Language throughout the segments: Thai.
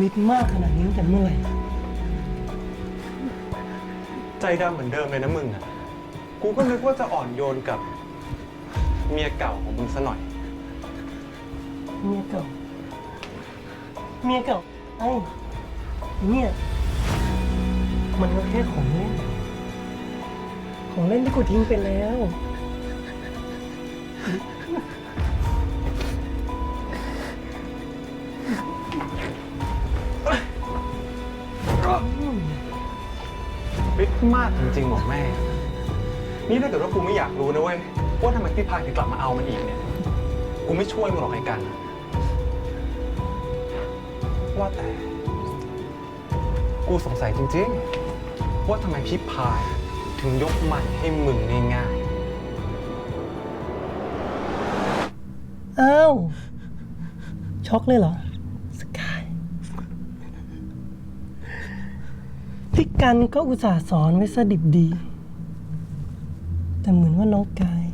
มิดมากขนาดนี้ตั้งแต่เมื่อไหร่ใจดำเหมือนเดิมเลยนะมึงอะ กูก็นึกว่าจะอ่อนโยนกับ เมียเก่าของมึงซะหน่อย เมียเก่า เมียเก่าไอ้ เนี่ย มันก็แค่ของเล่น ของเล่นที่กูทิ้งไปแล้วฟิตมากจริงๆของแม่ นี่ถ้าเกิดว่ากูไม่อยากรู้นะเว้ย ว่าทำไมพี่พายถึงกลับมาเอามันอีกเนี่ย กูไม่ช่วยมึงหรอกไอ้กัน ว่าแต่ กูสงสัยจริงๆ ว่าทำไมพี่พายถึงยกมันให้มึงง่ายอ้าวช็อกเลยเหรอ สกาย พี่กันก็อุตส่าห์สอนไว้สดิบดี แต่เหมือนว่าน้องกาย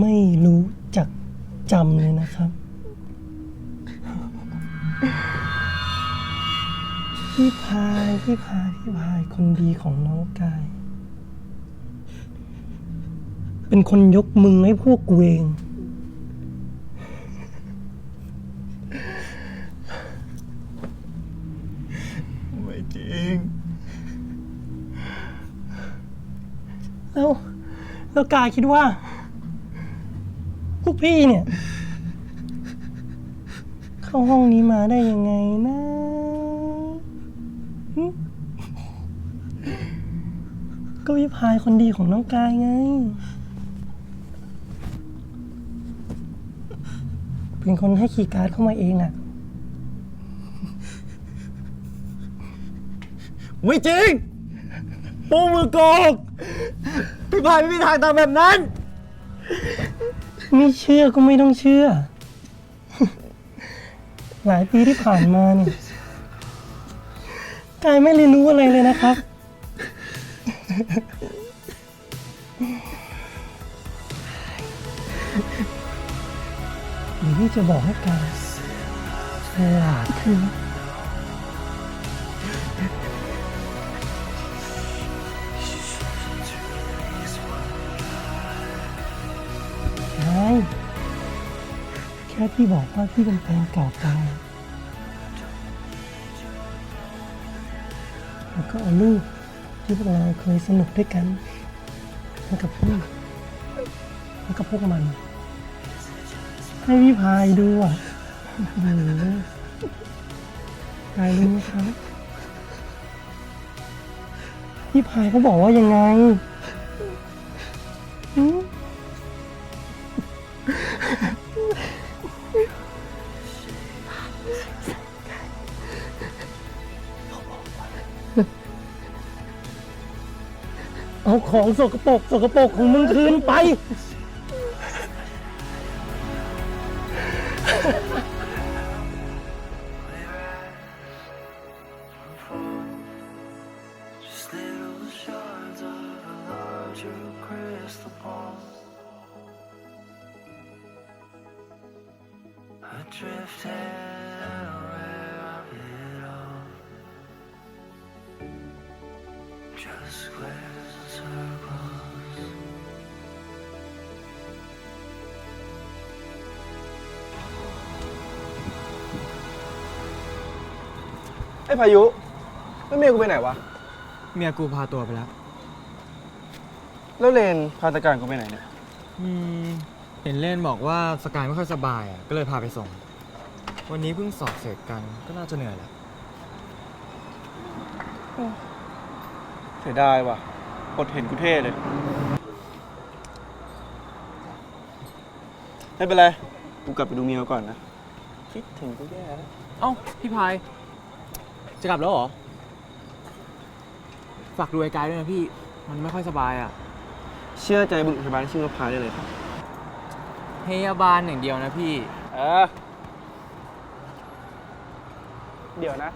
ไม่รู้จักจำเลยนะครับ พี่พายพี่พายพี่พายคนดีของน้องกาย เป็นคนยกมึงให้พวกกูเอง ไม่จริง แล้ว แล้วกายคิดว่า พวกพี่เนี่ย เข้าห้องนี้มาได้ยังไงนะหึ ก็วิพายคนดีของน้องกายไง เป็นคนให้คีย์การ์ดเข้ามาเองอะไม่จริงพวกมือโกงพี่พายไม่มีทางทำแบบนั้น ไม่เชื่อก็ไม่ต้องเชื่อ หลายปีที่ผ่านมาเนี่ย กายไม่เรียนรู้อะไรเลยนะครับเดี๋ยวพี่จะบอกให้กายฉลาดขึ้นแค่พี่บอกว่าพี่เป็นแฟนเก่ากาย ก็เอารูปที่พวกเราเคยสนุกด้วยกันให้กับพี่แล้วก็พวกมัน ให้พี่พายดูอะโอ้โหกายรู้ไหมครับพี่พายเขาบอกว่ายังไงอืม เอาของสกปรกสกปรกของมึงคืนไป Just little shards of a larger crystal ball. Adrift and aware of it all. Just squares and circles. ไอ้พายุแล้วเมียกูไปไหนวะ เมียกูพาตัวไปแล้ว แล้วเลนพาตะการกูไปไหนเนี่ย อืม เห็นเล่นบอกว่าสกายไม่ค่อยสบายอะ ก็เลยพาไปส่ง วันนี้เพิ่งสอบเสร็จกัน ก็น่าจะเหนื่อยแหละ เสียดายว่ะ อดเห็นกูเท่เลย ไม่เป็นไร กูกลับไปดูเมียก่อนนะ คิดถึงกูแย่แล้วเอ้าพี่พาย จะกลับแล้วเหรอ ฝากดูไอ้กายด้วยนะพี่ มันไม่ค่อยสบายอะเชื่อใจบุรุษพยาบาลที่ชื่อว่าพายได้เลยครับ พยาบาลอย่างเดียวนะพี่ เออ เดี๋ยวนะ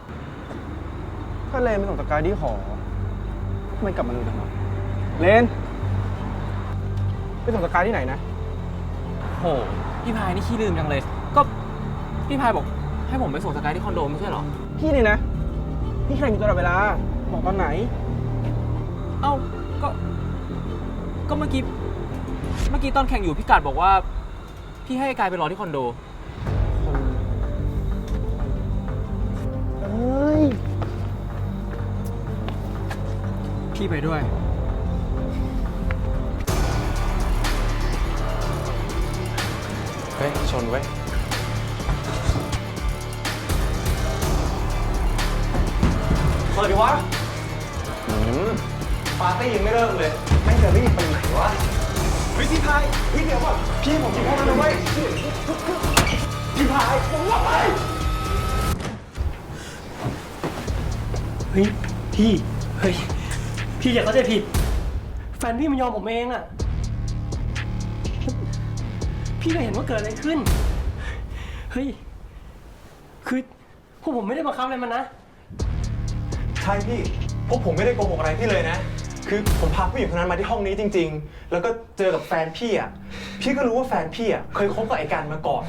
ถ้าเลนไปส่งสกายที่หอทำไมกลับมาเร็วจังวะ เลนไปส่งสกายที่ไหนนะ โห พี่พายนี่ขี้ลืมจังเลย ก็พี่พายบอก ให้ผมไปส่งสกายที่คอนโดไม่ใช่เหรอ พี่นี่นะ พี่แข่งอยู่ตลอดเวลา บอกตอนไหน เอ้า ก็ ก็เมื่อกี้ เมื่อกี้ตอนแข่งอยู่พี่กัดบอกว่า พี่ให้กายไปรอที่คอนโด เอ้ย พี่ไปด้วย เฮ้ย ชนเว้ยสวัสดีวะอืมปาร์ตี้ยังไม่เริ่มเลยแม่งจะรีบไปไหนวะเฮ้ยพี่พายพี่เดี๋ยวก่อนพี่ผมกินข้าวแล้วนะเว้ยพี่พายผมว่าไปเฮ้ยพี่ เฮ้ย พี่อย่าเข้าใจผิด แฟนพี่มันยอมผมเองอะ พี่ก็เห็นว่าเกิดอะไรขึ้น เฮ้ย คือพวกผมไม่ได้บังคับอะไรมันนะ ใช่พี่พวกผมไม่ได้โกหกอะไรพี่เลยนะ คือผมพาผู้หญิงคนนั้นมาที่ห้องนี้จริง ๆ แล้วก็เจอกับแฟนพี่อะ พี่ก็รู้ว่าแฟนพี่อะเคยคบกับไอ้การมาก่อน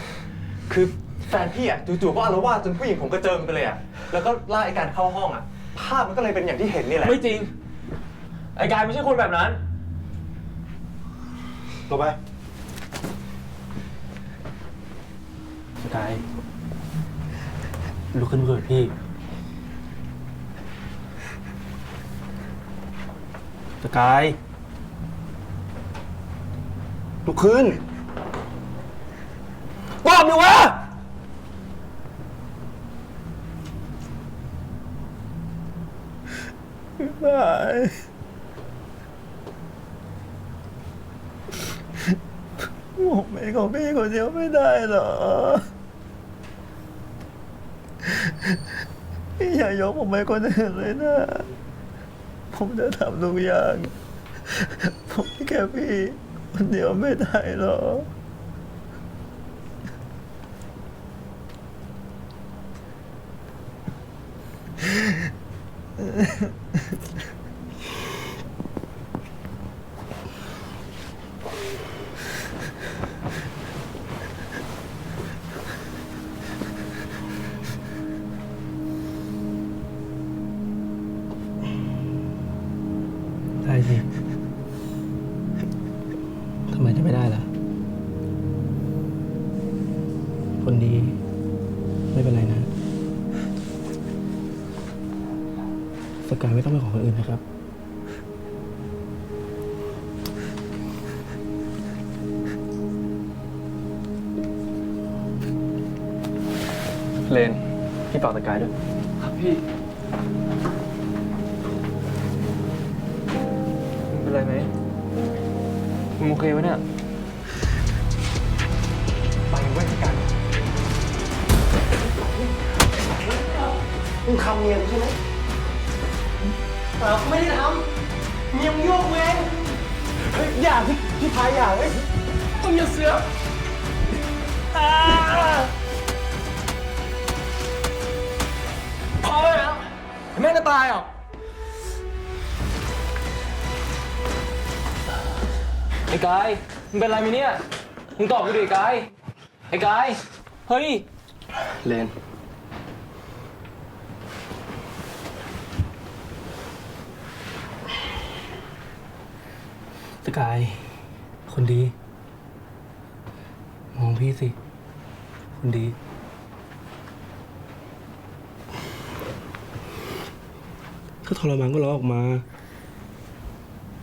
คือแฟนพี่อะจู่ๆก็อารวาสจนผู้หญิงผมก็เจิมไปเลยอะ แล้วก็ล่ากไอ้การเข้าห้องอะ ภาพมันก็เลยเป็นอย่างที่เห็นนี่แหละ ไม่จริง ไอ้กายไม่ใช่คนแบบนั้น ลงไป กายลุกขึ้นเกิดพี่สกายลุกขึ้นตอบดิวะตายผมเองของพี่คนเดียวไม่ได้เหรอ อย่ายกผมไปคนอื่นเลยนะ ผมจะทำทุกอย่าง ผมแค่พี่คนเดียวไม่ได้หรอก คนดี ไม่เป็นไรนะ สกายไม่ต้องไปขอคนอื่นนะครับ เลน พี่เป่าสกายด้วย ครับพี่ เป็นไรไหมมึงโอเคไหมเนี่ย มึงทำเมียกูใช่ไหมเปล่าไม่ได้ทำเมียมึงโยกเองเฮ้ยอย่าพี่พี่พายอย่าเว้ยมึงอย่าเสือกอ่าพอแล้วแม่งจะตายอะไอ้กายมึงเป็นไรไหมเนี่ย มึงตอบกูดิไอ้กาย ไอ้กาย เฮ้ย เลน สกาย คนดี มองพี่สิ คนดี ถ้าทรมานก็ร้องออกมา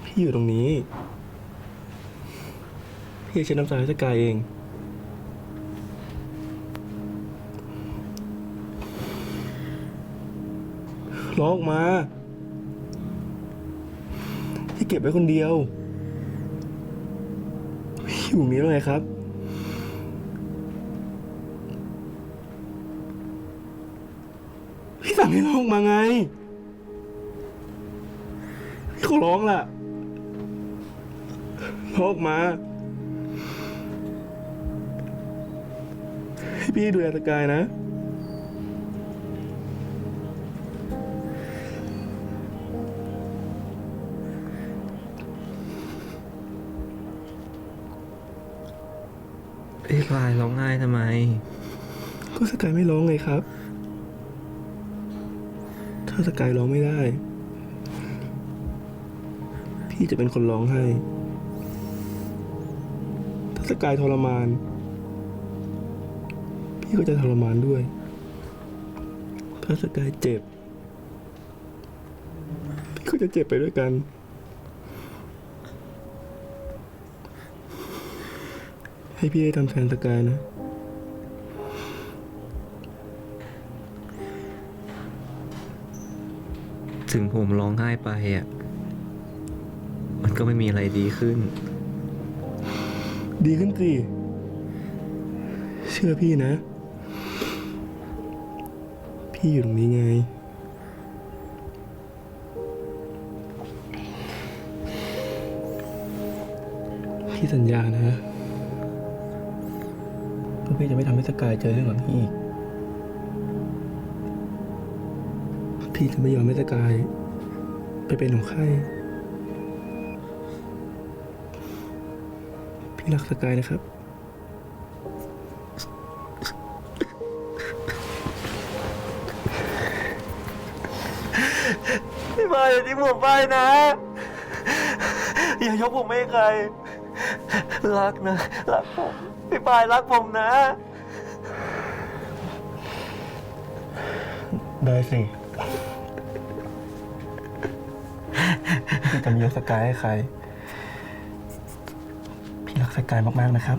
พี่อยู่ตรงนี้ พี่จะเช็ดน้ำตาให้สกายเองร้องออกมาพี่เก็บไว้คนเดียว อยู่ตรงนี้เลยครับ พี่สั่งให้ร้องออกมาไง พี่ขอร้องล่ะร้องออกมา ให้พี่ดูแลสกายนะายไม่ร้องไงครับ ถ้าสกายร้องไม่ได้ พี่จะเป็นคนร้องให้ ถ้าสกายทรมาน พี่ก็จะทรมานด้วย ถ้าสกายเจ็บ พี่ก็จะเจ็บไปด้วยกันให้พี่ได้ทำแทนสกายนะ ถึงผมร้องไห้ไปอะ มันก็ไม่มีอะไรดีขึ้น ดีขึ้นสิ เชื่อพี่นะ พี่อยู่ตรงนี้ไง พี่สัญญานะว่าพี่จะไม่ทำให้สกายเจอเรื่องแบบนี้อีก พี่จะไม่ยอมให้สกาย ไปเป็นของใคร พี่รักสกายนะครับพี่บายอย่าทิ้งผมไปนะ อย่ายกผมให้ใคร รักนะ รักผมพี่บายรักผมนะ ได้สิ พี่จะมียกสกายให้ใคร พี่รักสกายมาก ๆ นะครับ